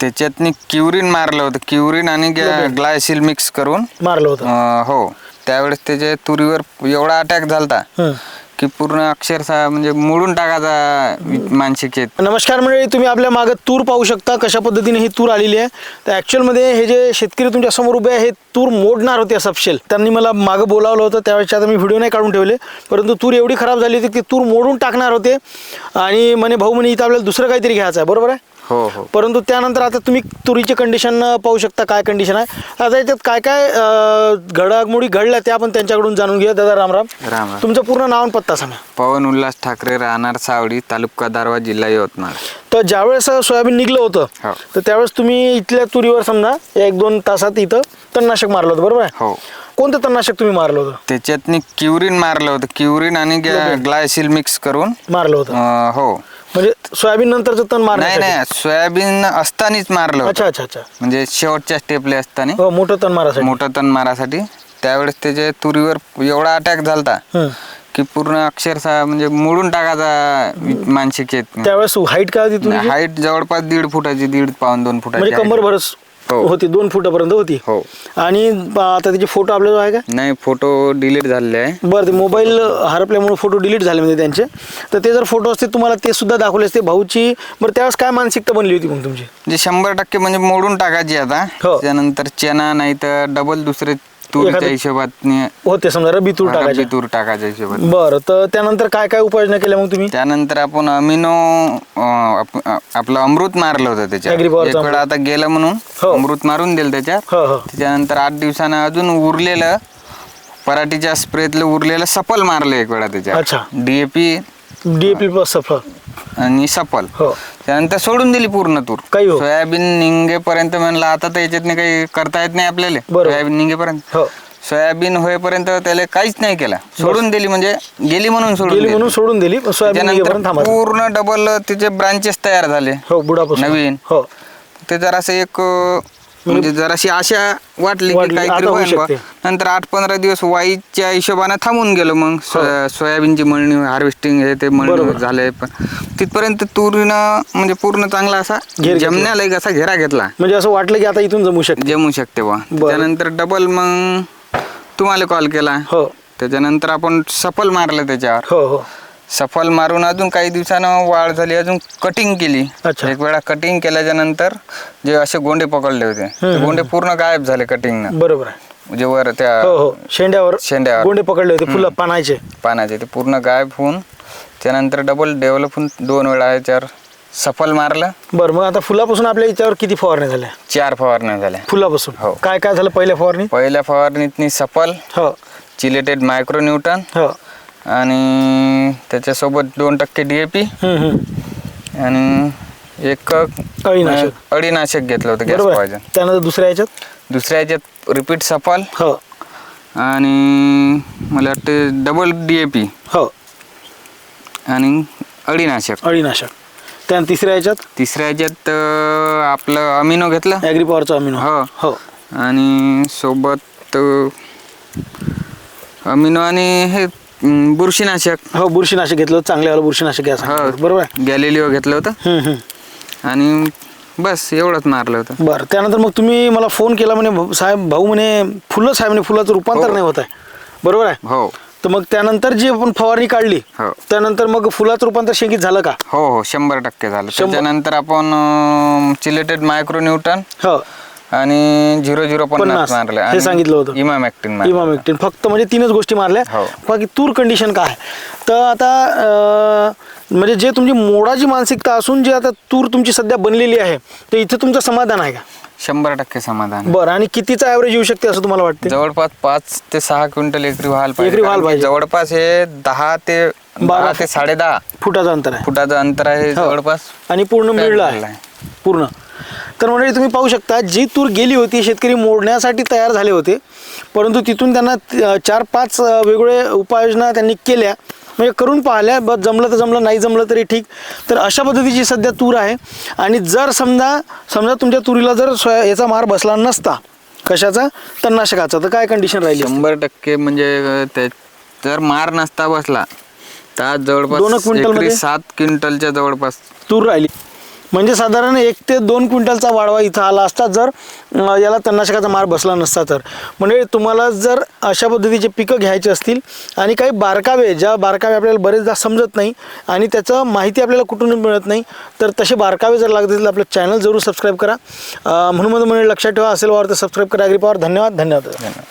त्याच्यातनी क्युरिन मारलं होतं. क्युरिन आणि ग्लायसिल मिक्स करून. मारलं होतं. अं, हो. त्यावेळेस त्याच्या तुरीवर एवढा अटॅक झालता हं. की पूर्ण अक्षरशः म्हणजे मोडून टाकायचा मानसिक येत नमस्कार मंडळी तुम्ही आपल्या मागं तूर पाहू शकता. कशा पद्धतीने ही तूर आलेली आहे. तर ॲक्च्युअलमध्ये हे जे शेतकरी तुमच्यासमोर उभे आहे हे तूर मोडणार होते सपशेल. त्यांनी मला मागं बोलावलं होतं. त्यावेळेस आता मी व्हिडिओ नाही काढून ठेवले. परंतु तूर एवढी खराब झाली होती की तूर मोडून टाकणार होते. आणि म्हणे भाऊ म्हणे इथं आपल्याला दुसरं काहीतरी घ्यायचं आहे. बरोबर आहे? हो हो. परंतु त्यानंतर आता तुम्ही तुरीचे कंडिशन पाहू शकता काय कंडिशन आहे. आता याच्यात काय काय घडामोडी घडल्या त्या आपण त्यांच्याकडून जाणून घेऊया. दादा रामराम राम. राम. तुमचं पूर्ण नाव आणि पत्ता सांगा. पवन उल्हास ठाकरे राहणार सावडी तालुका दारवा जिल्हा यवतमाळ. तर ज्यावेळेस सोयाबीन निघलं होतं हो. तर त्यावेळेस तुम्ही इथल्या तुरीवर समजा एक दोन तासात इथं तणनाशक मारलं होतं बरोबर आहे? हो. कोणतं तणनाशक तुम्ही मारलं होतं? त्याच्यातनी क्युरिन मारलं होतं. क्युरिन आणि ग्लायसिल मिक्स करून मारलं होतं. अं, हो. म्हणजे सोयाबीन नंतरचं तण नाही नाही सोयाबीन असतानाच मारलं होतं. अच्छा अच्छा अच्छा. म्हणजे शेवटच्या स्टेपले असताना. हो मोठं तण मारासाठी. मोठं तण मारासाठी. त्यावेळेस त्याच्या तुरीवर एवढा अटॅक झालता हं. की पूर्ण अक्षरशः म्हणजे मोडून टाकायचा मानसिक येत त्यावेळेस हाईट काय होती हाईट जवळपास दीड फुटाची दीड पाऊन दोन फुटाची म्हणजे height. कंबर भरस हो. होती दोन फुटापर्यंत होती. हो. आणि ब- आता त्याचे फोटो आपल्याजवळ आहे का? नाही फोटो डिलीट झालेले आहे. बरं ते मोबाईल हरपल्यामुळे फोटो डिलीट झाले म्हणजे त्यांचे. तर ते जर फोटो असते तुम्हाला ते सुद्धा दाखवले असते भाऊची. बरं त्यावेळेस काय मानसिकता बनली होती मग तुमची? म्हणजे शंभर टक्के म्हणजे मोडून टाकायची आता. हो. त्यानंतर चना नाही तर डबल दुसरे तुरीच्या हिशोबात होते समजा रबी तूर टाकायचे. तूर टाकायच्या हिशोबात बरं तर त्यानंतर काय काय उपाययोजना केल्या मग तुम्ही? त्यानंतर आपण अमिनो आपलं अमृत मारलं होतं त्याच्यात. Agripower एक चं वेळा आता गेलं म्हणून हो. अमृत मारून दिलं त्याच्यात. हो हो. त्याच्यानंतर आठ दिवसानं अजून उरलेलं पराठीच्या स्प्रेतलं उरलेलं सफल मारलं एक वेळा अच्छा. त्याच्यात डीएपी डीएपी सफर आणि सफल. त्यानंतर सोडून दिली पूर्ण तूर. काही हो. सोयाबीन निघेपर्यंत म्हणलं आता तर याच्यातनं काही करता येत नाही आपल्याला. बरोबर. सोयाबीन निघेपर्यंत हो. सोयाबीन होईपर्यंत त्याला काहीच नाही केलं. सोडून दिली म्हणजे गेली म्हणून सोडून गेली दिली. म्हणून सोडून दिली पण सोयाबीन त्यानंतर निघेपर्यंत थांबायचं. पूर्ण डबल तिचे ब्रांचेस तयार झाले. हो बुडापासून. नवीन. हो. ते जरासं एक अं, म्हणजे जराशी आशा वाटली की वाटली, काहीतरी आता होऊ होईल बा. शकते. नंतर आठ पंधरा दिवस वाईच्या हिशोबाने थांबून गेलो मग सोया- सोयाबीनची मळणी हार्वेस्टिंग हे ते हो. बरोबर. मळणी झाले पण तिथपर्यंत तुरीनं म्हणजे पूर्ण चांगला असा घेर घेतला. जमण्याला एक असा घेरा घेतला म्हणजे असं वाटलं की आता इथून जमू शकते जमू शकते बा बरं. त्यानंतर डबल मग तुम्हाला कॉल केला हो त्याच्यानंतर आपण सफल मारलं त्याच्यावर हो हो सफल मारून अजून काही दिवसानं वाढ झाली अजून कटिंग केली. अच्छा. एक वेळा कटिंग केल्याच्यानंतर जे असे गोंडे पकडले होते ते गोंडे पूर्ण गायब झाले कटिंग बरोबर आहे. म्हणजे वर त्या हो हो. शेंड्यावर शेंड्यावर. गोंडे पकडले होते फुलं पानाचे. पानाचे ते पूर्ण गायब होऊन त्यानंतर डबल डेव्हलप होऊन दोन वेळा याच्यावर सफल मारलं. बरं मग आता फुलापासून आपल्या याच्यावर किती फवारण्या झाल्या? चार फवारण्या झाल्या. फुलापासून. हो. काय काय झालं पहिल्या फवारणी? पहिल्या फवारणीतनी सफल हो. चिलेटेड मायक्रोन्यूटन हो. आणि त्याच्यासोबत दोन टक्के डी ए पी हम्म, हम्म. आणि एक अळीनाशक. अळीनाशक घेतलं होतं गॅस बरोबर. पॉयझन. त्यानंतर दुसऱ्या याच्यात? दुसऱ्या याच्यात रिपीट सफल. हो. आणि मला वाटते डबल डी ए पी हो. आणि अळीनाशक. अळीनाशक. त्यानंतर तिसऱ्या याच्यात? तिसऱ्या याच्यात अं, आपलं अमिनो घेतलं. ॲग्री पॉवरचा अमिनो. हो. हो. आणि सोबत अमिनो आणि हे अं, बुरशीनाशक. हो बुरशीनाशक घेतलं होतं. चांगल्यावालं बुरशीनाशक घ्या सांगितलं. बरोबर आहे? गॅलिलिओ घेतलं होतं. हम्म, हम्म. आणि बस एवढंच मारलं होतं. बरं त्यानंतर मग तुम्ही मला फोन केला म्हणे भाऊ- साहेब भाऊ म्हणे फुलं साहेब म्हणे फुलाचं रूपांतर हो. नाही होत आहे. बरोबर आहे? हो. तर मग त्यानंतर जी आपण फवारणी काढली हो. त्यानंतर मग फुलाचं रूपांतर शेंगीत झालं का? हो हो शंभर टक्के झालं. शंभर. त्याच्यानंतर आपण चिलेटेड मायक्रोन्यूटन हो. आणि झिरो झिरो पन्नास. मारले हे सांगितलं होतं. इमाम ऍक्टिन. इमाम एकटीन फक्त म्हणजे तीनच गोष्टी मारल्या हो. बाकी तूर कंडिशन काय तर आता म्हणजे जे तुमची मोडाची मानसिकता असून जे आता तूर तुमची सध्या बनलेली आहे तर इथे तुमचं समाधान आहे का शंभर टक्के समाधान बरं आणि कितीचा ॲव्हरेज येऊ शकते असं तुम्हाला वाटते जवळपास पाच ते सहा क्विंटल एकरी व्हायला एकरी की पाहिजे. जवळपास हे दहा ते बारा ते साडे दहा फुटाचं अंतर आहे फुटाचं अंतर आहे हो. जवळपास आणि पूर्ण मिळलं आहे पूर्ण तर म्हणजे तुम्ही पाहू शकता जी तूर गेली होती शेतकरी मोडण्यासाठी तयार झाले होते. परंतु तिथून त्यांना चार पाच वेगवेगळे उपाययोजना त्यांनी केल्या. म्हणजे करून पाहिल्या बस जमलं तर जमलं नाही जमलं तरी ठीक. तर अशा पद्धतीची सध्या तूर आहे. आणि जर समजा समजा तुमच्या तुरीला जर सोया याचा मार बसला नसता कशाचा? तणनाशकाचा. तर काय कंडिशन राहिली? शंभर टक्के म्हणजे ते जर मार नसता बसला तर आज दोन क्विंटलमध्ये? एकरी सात क्विंटलच्या जवळपास. तूर राहिली. म्हणजे साधारण एक ते दोन क्विंटलचा वाढवा इथं आला असता जर याला तणनाशकाचा मार बसला नसता तर. म्हणजे तुम्हाला जर अशा पद्धतीचे पिकं घ्यायची असतील आणि काही बारकावे ज्या बारकावे आपल्याला बरेचदा समजत नाही आणि त्याचं माहिती आपल्याला कुठून मिळत नाही तर तसे बारकावे जर लागत असतील आपलं चॅनल जरूर सबस्क्राईब करा. म्हणून म्हणून म्हणजे लक्षात ठेवा असेल वावर तर सबस्क्राईब करा. ॲग्री धन्यवाद धन्यवाद. धन्यवाद.